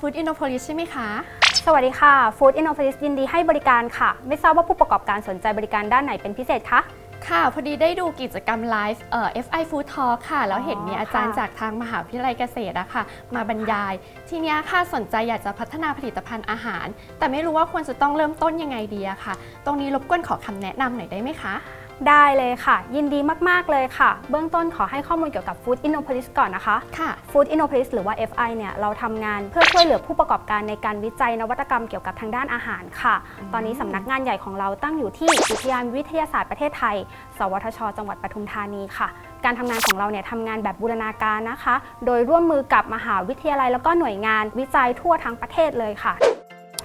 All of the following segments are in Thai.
Food Innopolis ใช่ไหมคะ สวัสดีค่ะ Food Innopolis ยินดีให้บริการค่ะ ไม่ทราบว่าผู้ประกอบการสนใจบริการด้านไหนเป็นพิเศษคะ ค่ะ พอดีได้ดูกิจกรรมไลฟ์เอ่อ FI Food Talk ค่ะ แล้วเห็นมีอาจารย์ค่ะจากทางมหาวิทยาลัยเกษตรอะค่ะ มาบรรยาย ทีเนี้ยค่ะสนใจอยากจะพัฒนาผลิตภัณฑ์อาหาร แต่ไม่รู้ว่าควรจะต้องเริ่มต้นยังไงดีอะค่ะ ตรงนี้รบกวนขอคำแนะนำหน่อยได้ไหมคะ ได้เลยค่ะ ยินดีมาก ๆ เลยค่ะ เบื้องต้นขอให้ข้อมูลเกี่ยวกับ Food Innopolis ก่อนนะคะ ค่ะ Food Innopolis หรือว่า FI เนี่ยเราทำงานเพื่อช่วยเหลือผู้ประกอบการในการวิจัยนวัตกรรมเกี่ยวกับทางด้านอาหารค่ะ ตอนนี้สำนักงานใหญ่ของเราตั้งอยู่ที่อุทยานวิทยาศาสตร์ประเทศไทย สวทช จังหวัดปทุมธานีค่ะ การทำงานของเราเนี่ยทำงานแบบบูรณาการนะคะ โดยร่วมมือกับมหาวิทยาลัยแล้วก็หน่วยงานวิจัยทั่วทั้งประเทศเลยค่ะ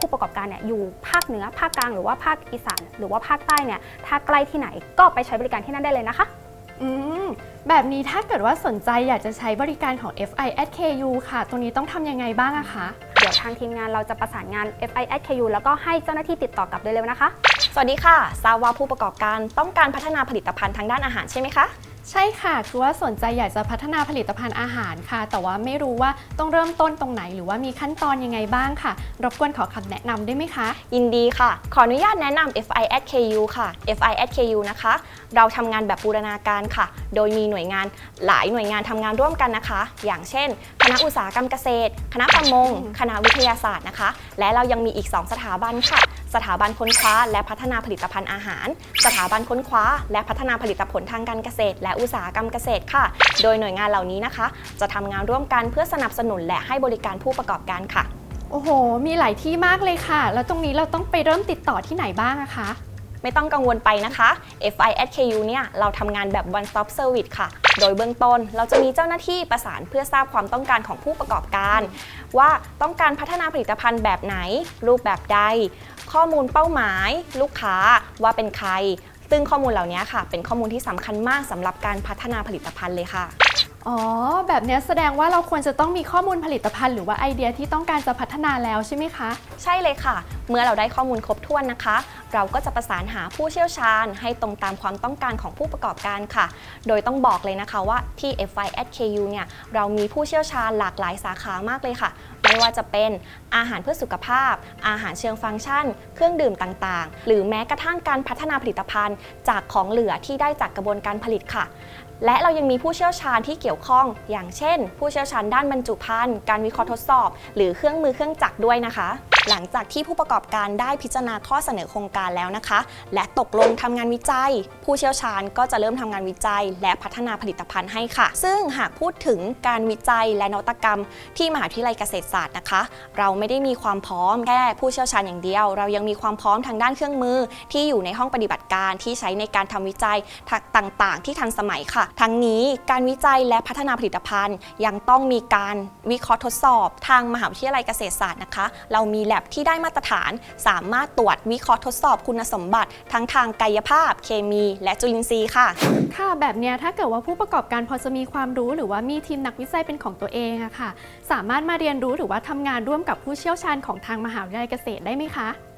ผู้ประกอบการเนี่ยอยู่ภาคเหนือภาคกลางหรือว่าภาคอีสาน หรือว่าภาคใต้เนี่ยถ้าใกล้ที่ไหนก็ไปใช้บริการที่นั่นได้เลยนะคะ อืมแบบนี้ถ้าเกิดว่าสนใจอยากจะใช้บริการของ FI at KU ค่ะ ตรงนี้ต้องทำยังไงบ้างอะคะ เดี๋ยวทางทีมงานเราจะประสานงาน FI KU แล้วก็ให้เจ้าหน้าที่ติดต่อกลับโดยเร็วนะคะ สวัสดีค่ะทราบว่าผู้ประกอบการต้องการพัฒนาผลิตภัณฑ์ทางด้านอาหารใช่ไหมคะ ใช่ค่ะ คือว่าสนใจอยากจะพัฒนาผลิตภัณฑ์อาหารค่ะ แต่ว่าไม่รู้ว่าต้องเริ่มต้นตรงไหน หรือว่ามีขั้นตอนยังไงบ้างค่ะ รบกวนขอคำแนะนำได้ไหมคะ ยินดีค่ะ ขออนุญาตแนะนำ FI at KU ค่ะ FI at KU นะคะ เราทำงานแบบบูรณาการค่ะ โดยมีหน่วยงานหลายหน่วยงานทำงานร่วมกันนะคะ อย่างเช่น คณะอุตสาหกรรมเกษตร คณะประมง คณะวิทยาศาสตร์นะคะ และเรายังมีอีก 2 สถาบันค่ะ สถาบันค้นคว้าและพัฒนาผลิตภัณฑ์อาหาร สถาบันค้นคว้า และพัฒนาผลิตผลทางการเกษตร และอุตสาหกรรมเกษตรค่ะ โดยหน่วยงานเหล่านี้นะคะ จะทำงานร่วมกันเพื่อสนับสนุนและให้บริการผู้ประกอบการค่ะ โอ้โห มีหลายที่มากเลยค่ะ แล้วตรงนี้เราต้องไปเริ่มติดต่อที่ไหนบ้างอะคะไม่ต้องกังวลไปนะคะ FI at KU เนี่ยเราทำงานแบบ one stop service ค่ะ โดยเบื้องต้นเราจะมีเจ้าหน้าที่ประสานเพื่อทราบความต้องการของผู้ประกอบการ ว่าต้องการพัฒนาผลิตภัณฑ์แบบไหน รูปแบบใด ข้อมูลเป้าหมาย ลูกค้าว่าเป็นใคร ซึ่งข้อมูลเหล่านี้ค่ะ เป็นข้อมูลที่สำคัญมากสำหรับการพัฒนาผลิตภัณฑ์เลยค่ะ อ๋อ แบบเนี้ยแสดงว่าเราควรจะต้องมีข้อมูลผลิตภัณฑ์หรือว่าไอเดียที่ต้องการจะพัฒนาแล้วใช่ไหมคะ ใช่เลยค่ะ เมื่อเราได้ข้อมูลครบถ้วนนะคะ เราก็จะประสานหาผู้เชี่ยวชาญ ให้ตรงตามความต้องการของผู้ประกอบการค่ะ โดยต้องบอกเลยนะคะว่าที่ FI at KU เนี่ยเรามีผู้เชี่ยวชาญหลากหลายสาขามากเลยค่ะ ไม่ว่าจะเป็นอาหารเพื่อสุขภาพ อาหารเชิงฟังก์ชัน เครื่องดื่มต่างๆ หรือแม้กระทั่งการพัฒนาผลิตภัณฑ์ จากของเหลือที่ได้จากกระบวนการผลิตค่ะ และเรายังมีผู้เชี่ยวชาญที่เกี่ยวข้อง อย่างเช่น ผู้เชี่ยวชาญด้านบรรจุภัณฑ์การวิเคราะห์ทดสอบ หรือเครื่องมือเครื่องจักรด้วยนะคะ หลังจากที่ผู้ประกอบการได้พิจารณาข้อเสนอโครงการแล้วนะคะ และตกลงทำงานวิจัย ผู้เชี่ยวชาญก็จะเริ่มทำงานวิจัย และพัฒนาผลิตภัณฑ์ให้ค่ะ ซึ่งหากพูดถึงการวิจัยและนวัตกรรม ที่มหาวิทยาลัยเกษตรศาสตร์นะคะ เราไม่ได้มีความพร้อมแค่ผู้เชี่ยวชาญอย่างเดียว เรายังมีความพร้อมทางด้านเครื่องมือ ที่อยู่ในห้องปฏิบัติการที่ใช้ในการทำวิจัยต่าง ๆ ที่ทันสมัยค่ะทั้งนี้การวิจัยและพัฒนาผลิตภัณฑ์ ยังต้องมีการวิเคราะห์ทดสอบ ทางมหาวิทยาลัยเกษตรศาสตร์นะคะ เรามีแลบที่ได้มาตรฐาน สามารถตรวจวิเคราะห์ทดสอบคุณสมบัติ ทั้งทางกายภาพ เคมี และจุลินทรีย์ค่ะ ค่ะแบบเนี้ยถ้าเกิดว่าผู้ประกอบการพอจะมีความรู้หรือว่ามีทีมนักวิจัยเป็นของตัวเองอะค่ะ สามารถมาเรียนรู้หรือว่าทำงานร่วมกับผู้เชี่ยวชาญของทางมหาวิทยาลัยเกษตรได้ไหมคะ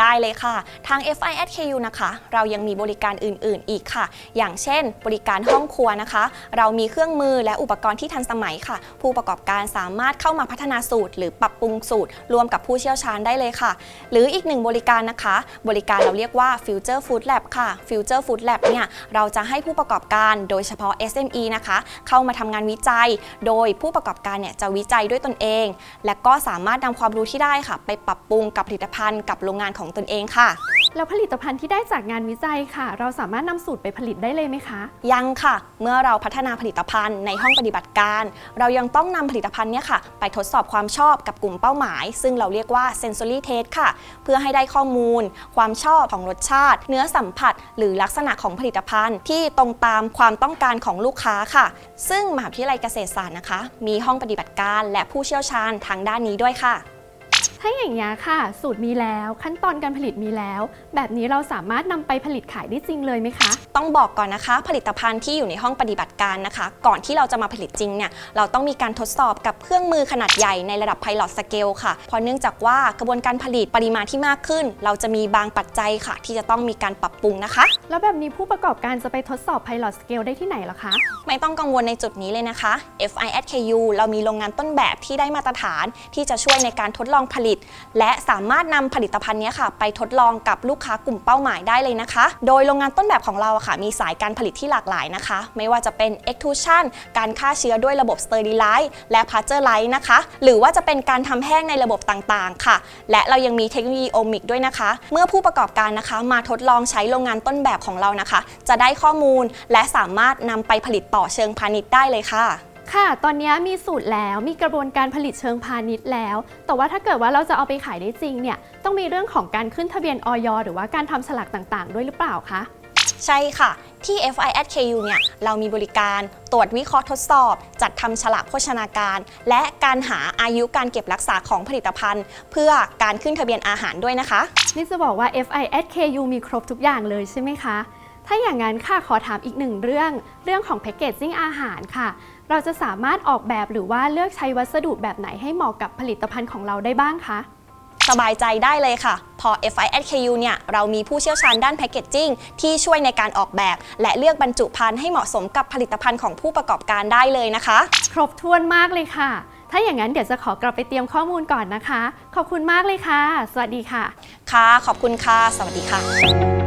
ได้เลยค่ะ ทาง FI at KU นะคะ เรายังมีบริการอื่น ๆ อีกค่ะ อย่างเช่น บริการห้องครัวนะคะ เรามีเครื่องมือและอุปกรณ์ที่ทันสมัยค่ะ ผู้ประกอบการสามารถเข้ามาพัฒนาสูตร หรือปรับปรุงสูตรรวมกับผู้เชี่ยวชาญได้เลยค่ะ หรืออีกหนึ่งบริการนะคะ บริการเราเรียกว่า Future Food Lab ค่ะ Future Food Lab เนี่ยเราจะให้ผู้ประกอบการโดยเฉพาะ SME นะคะ เข้ามาทำงานวิจัย โดยผู้ประกอบการเนี่ยจะวิจัยด้วยตนเอง และก็สามารถนำความรู้ที่ได้ค่ะ ไปปรับปรุงกับผลิตภัณฑ์กับโรงงานของตนเองค่ะ แล้วผลิตภัณฑ์ที่ได้จากงานวิจัยค่ะ เราสามารถนำสูตรไปผลิตได้เลยไหมคะ ยังค่ะ เมื่อเราพัฒนาผลิตภัณฑ์ในห้องปฏิบัติการ เรายังต้องนำผลิตภัณฑ์เนี่ยค่ะ ไปทดสอบความชอบกับกลุ่มเป้าหมาย ซึ่งเราเรียกว่า sensory test ค่ะ เพื่อให้ได้ข้อมูล ความชอบของรสชาติ เนื้อสัมผัส หรือลักษณะของผลิตภัณฑ์ ที่ตรงตามความต้องการของลูกค้าค่ะ ซึ่งมหาวิทยาลัยเกษตรศาสตร์นะคะ มีห้องปฏิบัติการ และผู้เชี่ยวชาญทางด้านนี้ด้วยค่ะ ถ้าอย่างนี้ยค่ะ สูตรมีแล้วขั้นตอนการผลิตมีแล้ว แบบนี้เราสามารถนำไปผลิตขายได้จริงเลยไหมคะ ต้องบอกก่อนนะคะ ผลิตภัณฑ์ที่อยู่ในห้องปฏิบัติการนะคะ ก่อนที่เราจะมาผลิตจริงเนี่ยเราต้องมีการทดสอบกับเครื่องมือขนาดใหญ่ในระดับ Pilot Scale ค่ะเพราะเนื่องจากว่ากระบวนการผลิตปริมาณที่มากขึ้น เราจะมีบางปัจจัยค่ะ ที่จะต้องมีการปรับปรุงนะคะ แล้วแบบนี้ผู้ประกอบการจะไปทดสอบ Pilot Scale ได้ที่ไหนเหรอคะไม่ต้องกังวลในจุดนี้เลยนะคะ FI SKU เรามีโรงงานต้นแบบที่ได้มาตรฐานที่จะช่วยในการทดลองผลิต และสามารถนำผลิตภัณฑ์นี้ค่ะ ไปทดลองกับลูกค้ากลุ่มเป้าหมายได้เลยนะคะ โดยโรงงานต้นแบบของเราค่ะ มีสายการผลิตที่หลากหลายนะคะ ไม่ว่าจะเป็น extrusion การฆ่าเชื้อด้วยระบบ sterilize และ pasteurize นะคะ หรือว่าจะเป็นการทำแห้งในระบบต่างๆ ค่ะ และเรายังมีเทคโนโลยีโอมิกด้วยนะคะ เมื่อผู้ประกอบการนะคะ มาทดลองใช้โรงงานต้นแบบของเรานะคะ จะได้ข้อมูลและสามารถนำไปผลิตต่อเชิงพาณิชย์ได้เลยค่ะ ค่ะ ตอนนี้มีสูตรแล้ว มีกระบวนการผลิตเชิงพาณิชย์แล้ว แต่ว่าถ้าเกิดว่าเราจะเอาไปขายได้จริงเนี่ย ต้องมีเรื่องของการขึ้นทะเบียนออยหรือว่าการทำฉลากต่างๆ ด้วยหรือเปล่าคะ ใช่ค่ะ ที่ FI KU เนี่ย เรามีบริการตรวจวิเคราะห์ทดสอบ จัดทำฉลากโภชนาการ และการหาอายุการเก็บรักษาของผลิตภัณฑ์ เพื่อการขึ้นทะเบียนอาหารด้วยนะคะ นี่จะบอกว่า FISKU มีครบทุกอย่างเลยใช่ไหมคะ ถ้าอย่างนั้นค่ะขอถามอีกหนึ่งเรื่อง เรื่องของแพคเกจจิ้งอาหารค่ะ เราจะสามารถออกแบบหรือว่าเลือกใช้วัสดุแบบไหนให้เหมาะกับผลิตภัณฑ์ของเราได้บ้างคะสบายใจได้เลยค่ะ พอ FI KU เนี่ยเรามีผู้เชี่ยวชาญด้านแพคเกจจิ้งที่ช่วยในการออกแบบ และเลือกบรรจุภัณฑ์ให้เหมาะสมกับผลิตภัณฑ์ของผู้ประกอบการได้เลยนะคะ ครบถ้วนมากเลยค่ะ ถ้าอย่างนั้นเดี๋ยวจะขอกลับไปเตรียมข้อมูลก่อนนะคะ ขอบคุณมากเลยค่ะ สวัสดีค่ะ ค่ะ ขอบคุณค่ะ สวัสดีค่ะ